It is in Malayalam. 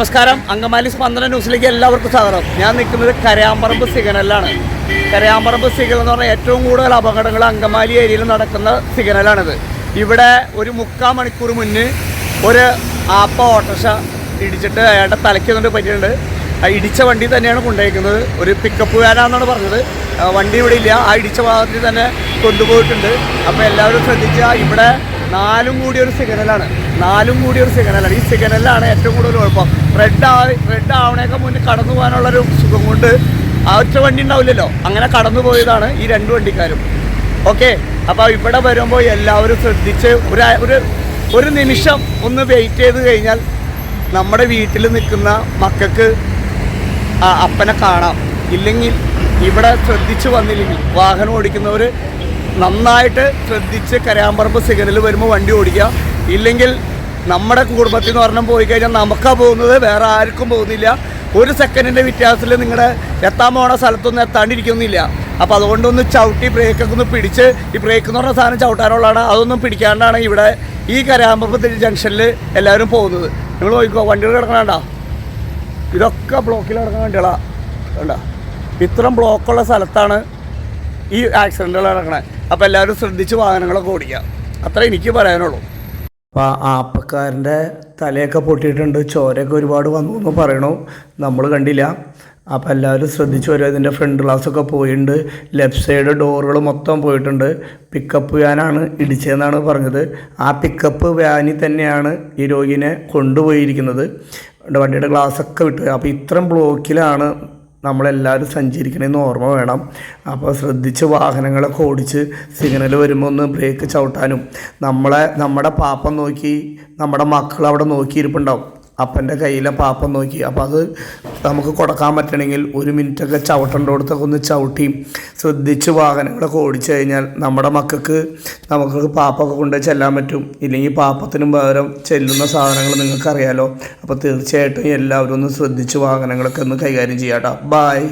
നമസ്കാരം. അങ്കമാലി സ്പന്ദന ന്യൂസിലേക്ക് എല്ലാവർക്കും സ്വാഗതം. ഞാൻ നിൽക്കുന്നത് കരയാമ്പറമ്പ് സിഗ്നലാണ് കരയാമ്പറമ്പ് സിഗ്നൽ എന്ന് പറഞ്ഞാൽ ഏറ്റവും കൂടുതൽ അപകടങ്ങൾ അങ്കമാലി ഏരിയയിൽ നടക്കുന്ന സിഗ്നലാണിത്. ഇവിടെ ഒരു മുക്കാൽ മണിക്കൂർ മുന്നേ ഒരു ആപ്പ ഓട്ടോറിക്ഷ ഇടിച്ചിട്ട് അയാളുടെ തലയ്ക്ക് കൊണ്ട് പറ്റിയിട്ടുണ്ട്. ആ ഇടിച്ച വണ്ടി തന്നെയാണ് കൊണ്ടുപോയിരിക്കുന്നത്. ഒരു പിക്കപ്പ് വാനാണെന്നാണ് പറഞ്ഞത്. വണ്ടി ഇവിടെ ഇല്ല. ആ ഇടിച്ച ഭാഗത്തിൽ തന്നെ കൊണ്ടുപോയിട്ടുണ്ട്. അപ്പോൾ എല്ലാവരും ശ്രദ്ധിച്ചാൽ ഇവിടെ നാലും കൂടി ഒരു സിഗ്നലാണ്. നാലും കൂടി ഒരു സിഗ്നലാണ്. ഈ സിഗ്നലാണ് ഏറ്റവും കൂടുതൽ കുഴപ്പം. റെഡ് ആ റെഡ് ആവണേക്ക് മുന്നേ കടന്നു പോകാനുള്ളൊരു സുഖം കൊണ്ട് ആ ഒറ്റ വണ്ടി ഉണ്ടാവില്ലല്ലോ? അങ്ങനെ കടന്നു പോയതാണ് ഈ രണ്ട് വണ്ടിക്കാരും. ഓക്കെ അപ്പോൾ ഇവിടെ വരുമ്പോൾ എല്ലാവരും ശ്രദ്ധിച്ച് ഒരു ഒരു ഒരു നിമിഷം ഒന്ന് വെയിറ്റ് ചെയ്ത് കഴിഞ്ഞാൽ നമ്മുടെ വീട്ടിൽ നിൽക്കുന്ന മക്കൾക്ക് അപ്പനെ കാണാം. ഇല്ലെങ്കിൽ ഇവിടെ ശ്രദ്ധിച്ച് വന്നില്ലെങ്കിൽ വാഹനം ഓടിക്കുന്നവർ നന്നായിട്ട് ശ്രദ്ധിച്ച് കരാമ്പറമ്പ് സിഗ്നൽ വരുമ്പോൾ വണ്ടി ഓടിക്കുക. ഇല്ലെങ്കിൽ നമ്മുടെ കുടുംബത്തിൽ നിന്ന് പറഞ്ഞാൽ പോയി കഴിഞ്ഞാൽ നമുക്കാ പോകുന്നത് വേറെ ആർക്കും പോകുന്നില്ല. ഒരു സെക്കൻഡിന്റെ വ്യത്യാസത്തിൽ നിങ്ങളുടെ എത്താൻ പോണ സ്ഥലത്തൊന്നും എത്താണ്ടിരിക്കുന്നില്ല. അപ്പോൾ അതുകൊണ്ടൊന്ന് ചവിട്ടി ബ്രേക്കൊക്കെ ഒന്ന് പിടിച്ച് ഈ ബ്രേക്ക് എന്ന് പറഞ്ഞ സാധനം ചവിട്ടാനുള്ളതാണ്. അതൊന്നും പിടിക്കാണ്ടാണ് ഇവിടെ ഈ കരാമ്പറമ്പ് ജംഗ്ഷനിൽ എല്ലാവരും പോകുന്നത്. നിങ്ങൾ നോക്കിക്കോ വണ്ടികൾ കിടക്കണണ്ട? ഇതൊക്കെ ബ്ലോക്കിൽ കിടക്കുന്ന വണ്ടികളാണ് വേണ്ട ഇത്രയും ബ്ലോക്കുള്ള സ്ഥലത്താണ് ഈ ആക്സിഡന്റുകൾ നടക്കണേ. അപ്പോൾ എല്ലാവരും ശ്രദ്ധിച്ച് വാഹനങ്ങളൊക്കെ ഓടിക്കുക. അത്ര എനിക്ക് പറയാനുള്ളൂ. അപ്പോൾ ആപ്പക്കാരന്റെ തലയൊക്കെ പൊട്ടിയിട്ടുണ്ട്. ചോരയൊക്കെ ഒരുപാട് വന്നു എന്ന് പറയണു. നമ്മൾ കണ്ടില്ല. അപ്പോൾ എല്ലാവരും ശ്രദ്ധിച്ച് വരും. ഇതിന്റെ ഫ്രണ്ട് ഗ്ലാസ്സൊക്കെ പോയിട്ടുണ്ട്. ലെഫ്റ്റ് സൈഡ് ഡോറുകൾ മൊത്തം പോയിട്ടുണ്ട്. പിക്കപ്പ് വാനാണ് ഇടിച്ചതെന്നാണ് പറഞ്ഞത്. ആ പിക്കപ്പ് വാനിൽ തന്നെയാണ് ഈ രോഗിനെ കൊണ്ടുപോയിരിക്കുന്നത്. വണ്ടിയുടെ ഗ്ലാസ്സൊക്കെ വിട്ട്. അപ്പോൾ ഇത്രയും ബ്ലോക്കിലാണ് നമ്മളെല്ലാവരും സഞ്ചരിക്കണമെന്ന് ഓർമ്മ വേണം. അപ്പോൾ ശ്രദ്ധിച്ച് വാഹനങ്ങളൊക്കെ ഓടിച്ച് സിഗ്നൽ വരുമ്പോൾ ഒന്ന് ബ്രേക്ക് ചവിട്ടാനും. നമ്മളെ നമ്മുടെ പാപ്പം നോക്കി നമ്മുടെ മക്കൾ അവിടെ നോക്കിയിരിപ്പുണ്ടാവും. അപ്പന്റെ കയ്യിലെ പാപ്പം നോക്കി. അപ്പോൾ അത് നമുക്ക് കൊടുക്കാൻ പറ്റണമെങ്കിൽ ഒരു മിനിറ്റൊക്കെ ചവിട്ടേണ്ടടുത്തൊക്കെ ഒന്ന് ചവിട്ടി ശ്രദ്ധിച്ച് വാഹനങ്ങളൊക്കെ ഓടിച്ചു കഴിഞ്ഞാൽ നമ്മുടെ മക്കൾക്ക് നമുക്ക് പാപ്പൊക്കെ കൊണ്ട് ചെല്ലാൻ പറ്റും. ഇല്ലെങ്കിൽ പാപ്പത്തിനും പകരം ചെല്ലുന്ന സാധനങ്ങൾ നിങ്ങൾക്കറിയാലോ. അപ്പോൾ തീർച്ചയായിട്ടും എല്ലാവരും ഒന്ന് ശ്രദ്ധിച്ച് വാഹനങ്ങളൊക്കെ ഒന്ന് കൈകാര്യം ചെയ്യാട്ടോ ബായ്